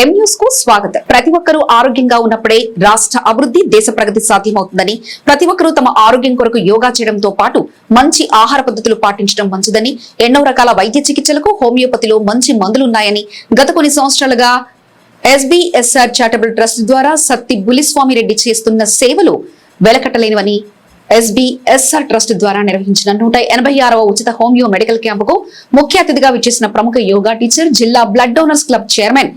ఎం న్యూస్కు స్వాగతం. ప్రతి ఒక్కరూ ఆరోగ్యంగా ఉన్నప్పుడే రాష్ట్ర అభివృద్ధి దేశ ప్రగతి సాధ్యమవుతుందని ప్రతి ఒక్కరూ తమ ఆరోగ్యం కొరకు యోగా చేయడంతో పాటు మంచి ఆహార పద్ధతులు పాటించడం మంచిదని ఎన్నో రకాల వైద్య చికిత్సలకు హోమియోపతిలో మంచి మందులున్నాయని గత కొన్ని సంవత్సరాలుగా ఎస్బీఎస్ఆర్ చారిటబుల్ ట్రస్ట్ ద్వారా సత్తి బులిస్వామి రెడ్డి చేస్తున్న సేవలు వెలకట్టలేనివని ఎస్బీఎస్ఆర్ ట్రస్ట్ ద్వారా నిర్వహించిన నూట ఎనభై ఆరవ ఉచిత హోమియో మెడికల్ క్యాంపుకు ముఖ్య అతిథిగా విచ్చేసిన ప్రముఖ యోగా టీచర్ జిల్లా blood donors club chairman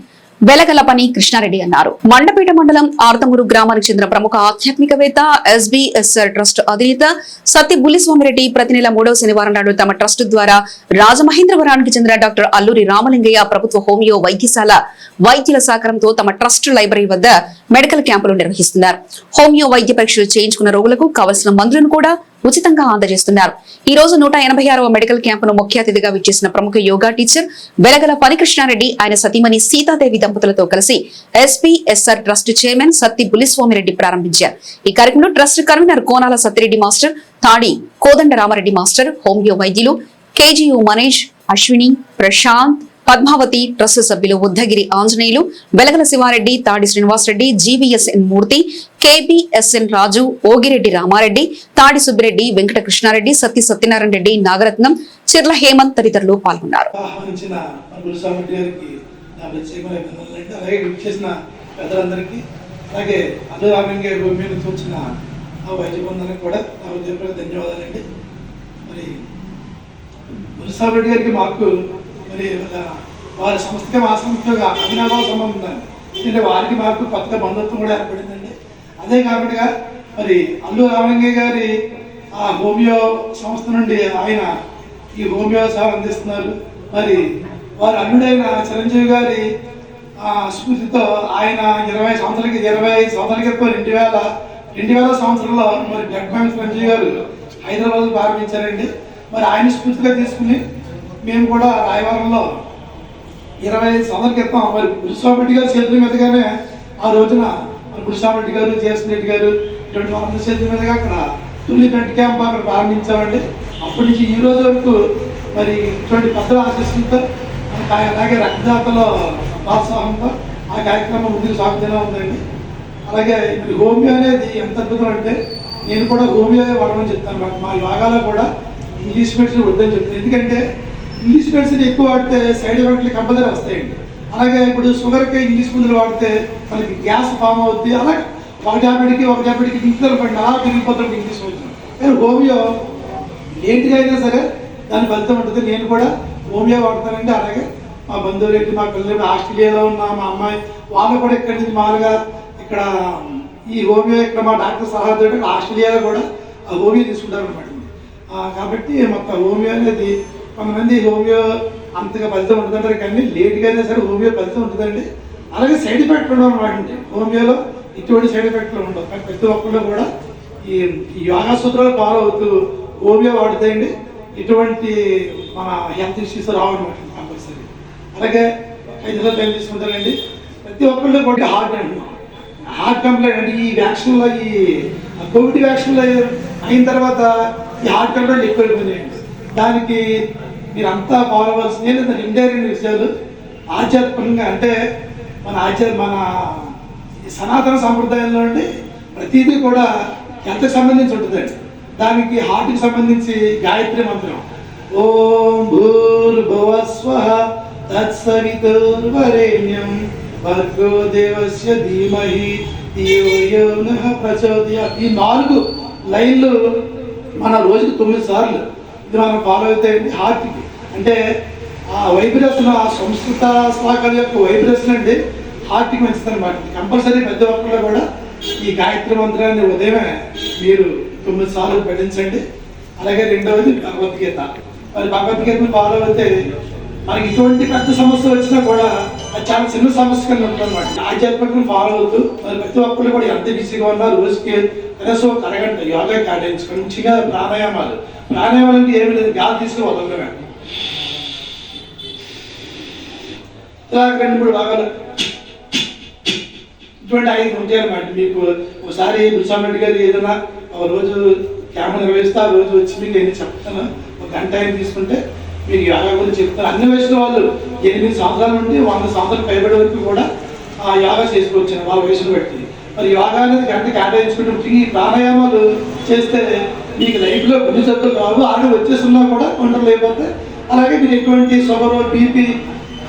Velagalapani Krishna Reddy అన్నారు. మండపేట మండలం ఆర్తమూరు గ్రామానికి చెందిన ప్రముఖ ఆధ్యాత్మికవేత్త ఎస్బీఎస్ఆర్ ట్రస్ట్ అధినేత సత్య బుల్లిస్వామిరెడ్డి ప్రతి నెల మూడవ శనివారం నాడు తమ ట్రస్ట్ ద్వారా రాజమహేంద్రవరానికి చెందిన డాక్టర్ అల్లూరి రామలింగయ్య ప్రభుత్వ హోమియో వైద్యశాల వైద్యుల సహకారంతో తమ ట్రస్ట్ లైబ్రరీ వద్ద మెడికల్ క్యాంపులు నిర్వహిస్తున్నారు. హోమియో వైద్య పరీక్షలు చేయించుకున్న రోగులకు కావలసిన మందులను కూడా ఉచితంగా అందజేస్తున్నారు. ఈ రోజు నూట ఎనభై ఆరవ మెడికల్ క్యాంపును ముఖ్య అతిథిగా విచ్చేసిన ప్రముఖ యోగా టీచర్ వెలగల పనికృష్ణారెడ్డి ఆయన సతీమణి సీతాదేవి దంపతులతో కలిసి SPSR trust chairman Satti Buliswamireddy ప్రారంభించారు. ఈ కార్యక్రమంలో trust convener Konala Sattireddy master Tadi Kodanda Ramareddy master homeo వైద్యులు కేజీయు మనీష్ అశ్విని ప్రశాంత్ పద్మావతి ట్రస్ట్ సభ్యులు ఉద్దగిరి ఆంజనేయులు వెలగల శివారెడ్డి తాడి శ్రీనివాసరెడ్డి జీవీఎస్ఎన్ మూర్తి కేబిఎస్ఎన్ రాజు ఓగిరెడ్డి రామారెడ్డి తాడి సుబ్బిరెడ్డి వెంకట కృష్ణారెడ్డి సత్య సత్యనారాయణ రెడ్డి నాగరత్నం చిర్ల హేమంత్ తదితరులు పాల్గొన్నారు. అలాగే చేసిన పెద్దలందరికీ అలాగే ఆ వైద్య బృందానికి కూడా నా ఉద్యోగ ధన్యవాదాలండి. మరి గురుస్వామి రెడ్డి గారికి మాకు మరి వారి సంస్థకి మా సంస్థగా అభినవ సంబంధం ఉందండి ఎందుకంటే వారికి మాకు కొత్త బంధుత్వం కూడా ఏర్పడిందండి. అదే కాకుండా మరి అల్లు రామలింగయ్య గారి ఆ హోమియో సంస్థ నుండి ఆయన ఈ హోమియో సేవ అందిస్తున్నారు. మరి వారి అల్లుడైన చిరంజీవి గారి ఆ స్ఫూర్తితో ఆయన ఇరవై సంవత్సరాలకి ఇరవై ఐదు సంవత్సరాల క్రితం రెండు వేల రెండు వేల సంవత్సరంలో మరి బ్లడ్ బ్యాంక్ చిరంజీవి గారు హైదరాబాద్ ప్రారంభించారండి. మరి ఆయన స్ఫూర్తిగా తీసుకుని మేము కూడా రాయవరంలో ఇరవై ఐదు సంవత్సరాల క్రితం మరి బుల్స్వామిరెడ్డి గారి చేతుల మీదుగానే ఆ రోజున మరి గారు జేఎస్ రెడ్డి గారు ఇటువంటి వాళ్ళ చేతుల మీదుగా అక్కడ తొలి టెంట్ క్యాంప్ అక్కడ ప్రారంభించామండి. అప్పటి నుంచి ఈ రోజు వరకు మరి ఇటువంటి పెద్దల ఆశీస్సులతో అలాగే రక్తదాతలో ప్రోత్సాహంతో ఆ కార్యక్రమం ముందుకు సాగుతూనే ఉందండి. అలాగే ఇప్పుడు హోమియో అనేది ఎంత అద్భుతం అంటే నేను కూడా హోమియో వాడమని చెప్తాను. మా యోగాలో కూడా ఇంగ్లీష్ మెడిసిన్ వద్దని చెప్తాను. ఎందుకంటే ఇంగ్లీష్ మెడిసిన్ ఎక్కువ వాడితే సైడ్ ఎఫెక్ట్లు కంపల్సరీ వస్తాయండి అలాగే ఇప్పుడు షుగర్కి ఇంగ్లీష్ మందులు వాడితే మనకి గ్యాస్ ఫామ్ అవుద్ది. అలాగే ఒక ట్యాబ్లెట్కి ఒక ట్యాబ్లెట్కి ఇంట్లో పడిన అలా తిరిగిపోతుంది ఇంగ్లీష్ మందులు. కానీ హోమియో లేట్గా అయినా సరే దాని ఫలితం ఉంటుంది. నేను కూడా హోమియో వాడతానండి. అలాగే మా బంధువులు ఏంటి మా పిల్లలు ఆస్ట్రేలియాలో ఉన్న మా అమ్మాయి వాళ్ళు కూడా ఇక్కడి నుంచి మామూలుగా ఇక్కడ ఈ హోమియో ఇక్కడ మా డాక్టర్ సలహాతో ఆస్ట్రేలియాలో కూడా ఆ హోమియో తీసుకుంటారు అనమాట కాబట్టి మొత్తం హోమియో అనేది కొంతమంది హోమియో అంతగా ఫలితం ఉంటుందంటారు కానీ లేట్గా అయినా సరే హోమియో ఫలితం ఉంటుందండి. అలాగే సైడ్ ఎఫెక్ట్ ఉండవు అనమాట హోమియోలో ఇటువంటి సైడ్ ఎఫెక్ట్లు ఉండవు. కానీ ప్రతి ఒక్కళ్ళు కూడా ఈ ఈ యోగా సూత్రాలు ఫాలో అవుతూ హోమియో వాడితేయండి. ఇటువంటి మన హెల్త్ ఇష్యూస్ రావన్నమాట కంపల్సరీ అలాగే ఐదు రోజులు తీసుకుంటారండి? ప్రతి ఒక్కళ్ళు కూడా హార్ట్ అంటున్నాం హార్ట్ కంప్లైంట్ అంటే ఈ వ్యాక్సిన్లో ఈ కోవిడ్ వ్యాక్సిన్లో అయిన తర్వాత ఈ హార్ట్ కంప్లైంట్ ఎక్కువ అయిపోయినాయండి దానికి మీరు అంతా ఫాలో అవ్వాల్సింది ఏంటంటే రెండే రెండు విషయాలు ఆధ్యాత్మికంగా అంటే మన ఆచార మన సనాతన సంప్రదాయంలో అండి ప్రతిదీ కూడా ఎంత సంబంధించి ఉంటుందండి. దానికి హార్ట్కి సంబంధించి గాయత్రి మంత్రం. ఓం భూర్భువస్వ తత్సవితుర్వరేణ్యం భర్గో దేవస్య ధీమహి. ధియో యో ఈ నాలుగు లైన్లు మన రోజుకు తొమ్మిది సార్లు. ఇది మనం ఫాలో అయితే హార్ట్కి అంటే ఆ వైబ్రేషన్ ఆ సంస్కృత శ్లోకాల యొక్క వైబ్రేషన్ అండి హార్ట్కి మంచిది అనమాట కంపల్సరీ పెద్ద ఒక్కళ్ళు కూడా ఈ గాయత్రి మంత్రాన్ని ఉదయమే మీరు తొమ్మిది సార్లు పఠించండి. అలాగే రెండవది భగవద్గీత. మరి భగవద్గీతను ఫాలో అయితే మనకి ఇటువంటి పెద్ద సమస్య వచ్చినా కూడా చాలా చిన్న సమస్య కింద ఉంటుందన్నమాట ఆధ్యాత్మికం ఫాలో అవుతూ మరి ప్రతి ఒక్కరు కూడా ఎంత బిజీగా ఉన్నా రోజుకి కనీసం ఒక అరగంట యోగా కేటాయించి మంచిగా ప్రాణాయామాలు. ప్రాణాయామాలు అంటే ఏమి లేదు గాలి తీసుకుని వదలడమే. ఇలా రెండు మూడు భాగాలు. ఇటువంటి ఐదు ఉంటాయన్నమాట మీకు. ఒకసారి బుల్సామెడ్డి గారు ఏదైనా ఒక రోజు క్యాంప్ నిర్వహిస్తే ఆ రోజు వచ్చి మీకు నేను చెప్తాను? ఒక గంట ఆయన తీసుకుంటే మీరు యోగా గురించి చెప్తారు అన్ని వయసులో వాళ్ళు ఎనిమిది సంవత్సరాల నుండి వంద సంవత్సరాలు పైబడి వరకు కూడా ఆ యోగా చేసుకోవచ్చు వాళ్ళ వయసును బట్టి. మరి యోగా అనేది గంటకి కేటాయించుకుంటే ముఖ్యంగా ఈ ప్రాణాయామాలు చేస్తే మీకు లైఫ్లో గుండె జబ్బులు రావు ఆడ వచ్చేస్తున్నా కూడా కంట్రోల్ అయిపోతే అలాగే మీరు ఎటువంటి షుగర్ బీపీ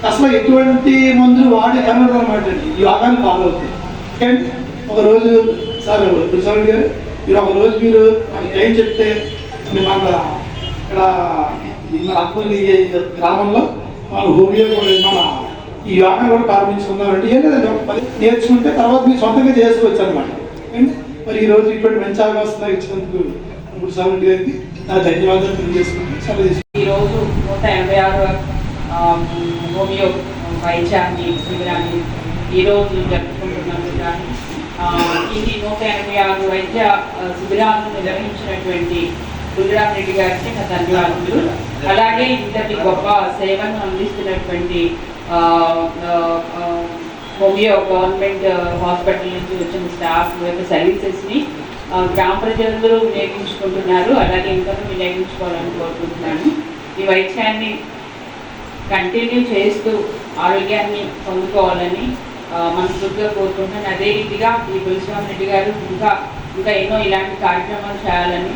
అసలు ఎటువంటి మందులు వాడి కనబడదు అనమాట అండి. యోగాని యోగాన్ని ఫాలో అవుతుంది కానీ ఒకరోజు ఒక రోజు సార్ గురుస్వామి గారు మీరు ఒక రోజు మీరు నాకు టైం చెప్తే మేము ఇక్కడ ఈ గ్రామంలో మన హోమియో కూడా మన ఈ యోగా కూడా ప్రారంభించుకున్నామండి ఏం లేదండి నేర్చుకుంటే తర్వాత మీరు సొంతంగా చేసుకోవచ్చు అనమాట మరి ఈరోజు రోజు ఇటువంటి మంచి అవకాశం ఇచ్చినందుకు ప్రసాద్ రెడ్డి గారికి నా ధన్యవాదాలు తెలియజేసుకుంటూ సెలవు తీసుకుంటాను. ఈరోజు నూట ఎనభై ఆరు హోమియో వైద్యాన్ని శిబిరాన్ని ఈరోజు జరుపుకుంటున్నందుకు ఇది నూట ఎనభై ఆరు వైద్య శిబిరాలను నిర్వహించినటువంటి బుల్లిరామ్ రెడ్డి గారికి నా ధన్యవాదాలు అలాగే ఇంతటి గొప్ప సేవను అందిస్తున్నటువంటి హోమియో గవర్నమెంట్ హాస్పిటల్ నుంచి వచ్చిన స్టాఫ్ యొక్క సర్వీసెస్ని గ్రామ ప్రజలందరూ వినియోగించుకుంటున్నారు. అలాగే ఇంకా వినియోగించుకోవాలని కోరుకుంటున్నాను. ఈ వైద్యాన్ని కంటిన్యూ చేస్తూ ఆరోగ్యాన్ని పొందుకోవాలని మనస్ఫూర్తిగా కోరుకుంటున్నాను. అదే రీతిగా ఈ తులసిరామ్ రెడ్డి గారు ఇంకా ఇంకా ఎన్నో ఇలాంటి కార్యక్రమాలు చేయాలని